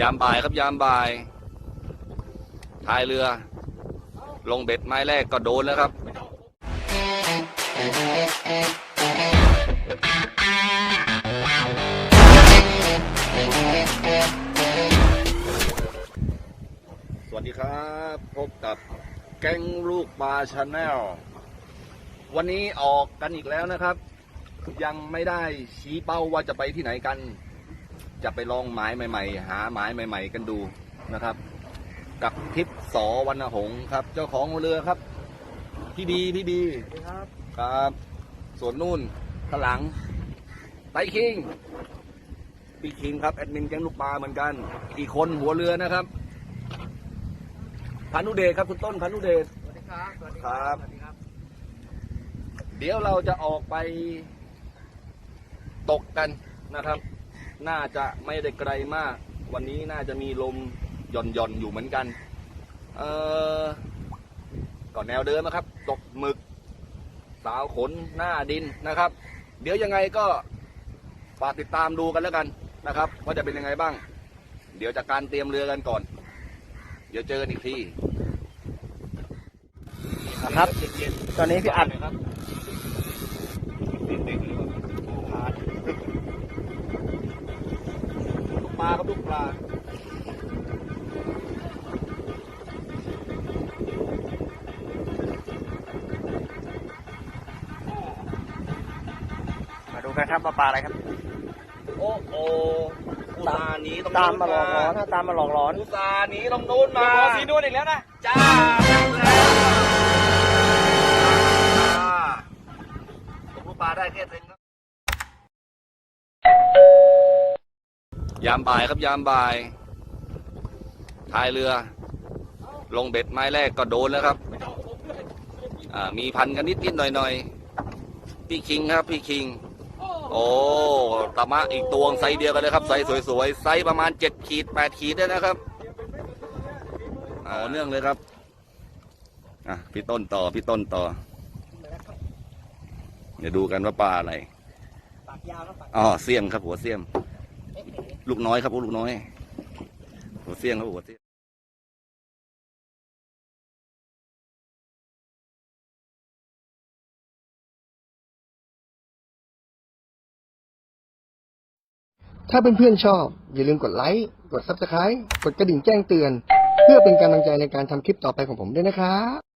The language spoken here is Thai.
ยามบ่ายครับยามบ่ายพายเรือ ลงเบ็ดไม้แรกก็โดนแล้วครับ สวัสดีครับ พบกับแก๊งลูกปลาชาแนลวันนี้ออกกันอีกแล้วนะครับ ยังไม่ได้ชี้เป้าว่าจะไปที่ไหนกัน จะไปลองหมายใหม่ ๆ หาหมายใหม่ ๆ กันดูนะครับ กับทิพย์สอวรรณหงษ์ครับ เจ้าของเรือครับ พี่บีพี่บีครับครับส่วนนู่นข้างหลังไตคิงพี่คิงครับแอดมินแก๊งลูกปลาเหมือนกัน อีกคนหัวเรือนะครับพานุเดชครับคุณต้นพานุเดชสวัสดีครับสวัสดีครับสวัสดีครับ เดี๋ยวเราจะออกไปตกกันนะครับ น่าจะไม่ได้ไกลมาก วันนี้น่าจะมีลมหย่อนหย่อนอยู่เหมือนกันเออก่อนแนวเดิมนะครับตกหมึก สาวขนหน้าดินนะครับ เดี๋ยวยังไงก็ฝากติดตามดูกันแล้วกันนะครับ ว่าจะเป็นยังไงบ้าง เดี๋ยวจากการเตรียมเรือกันก่อน เดี๋ยวเจอกันอีกทีครับ ตอนนี้พี่อัด ครับเด็กๆเลยว่ะทานลูกปลาครับลูกปลามาดูกันครับมาปลาอะไรครับ โอ้โหอุตส่าห์หนีตรงตามนู้นมาหลอกร้อนถ้าตามมาหลอกร้อนอุตส่าห์หนีตรงนู้นมาสีนวลอีกแล้วนะจ้า ยามบ่ายครับยามบ่ายพายเรือ ลงเบ็ดไม้แรกก็โดนแล้วครับอ่ามีพันกันนิดนิดๆหน่อยหน่อยๆพี่คิงครับพี่คิง โอ้ตะมะอีกตวงไซส์เดียวกันเลยครับไซส์สวยๆไซส์ประมาณเจ็ดขีดแปดขีดได้นะครับเอาเนื่องเลยครับอะพี่ต้นต่อพี่ต้นต่อ เดี๋ยวดูกันว่าปลาอะไรปากยาวครับปากอ๋อเสี่ยงครับหัวเสี่ยม ลูกน้อยครับลูกน้อย หัวเสี่ยงครับหัวเสี่ยงถ้าเพื่อนๆชอบ อย่าลืมกดไลค์ กด Subscribe กดกระดิ่งแจ้งเตือน เพื่อเป็นกำลังใจในการทำคลิปต่อไปของผมด้วยนะครับ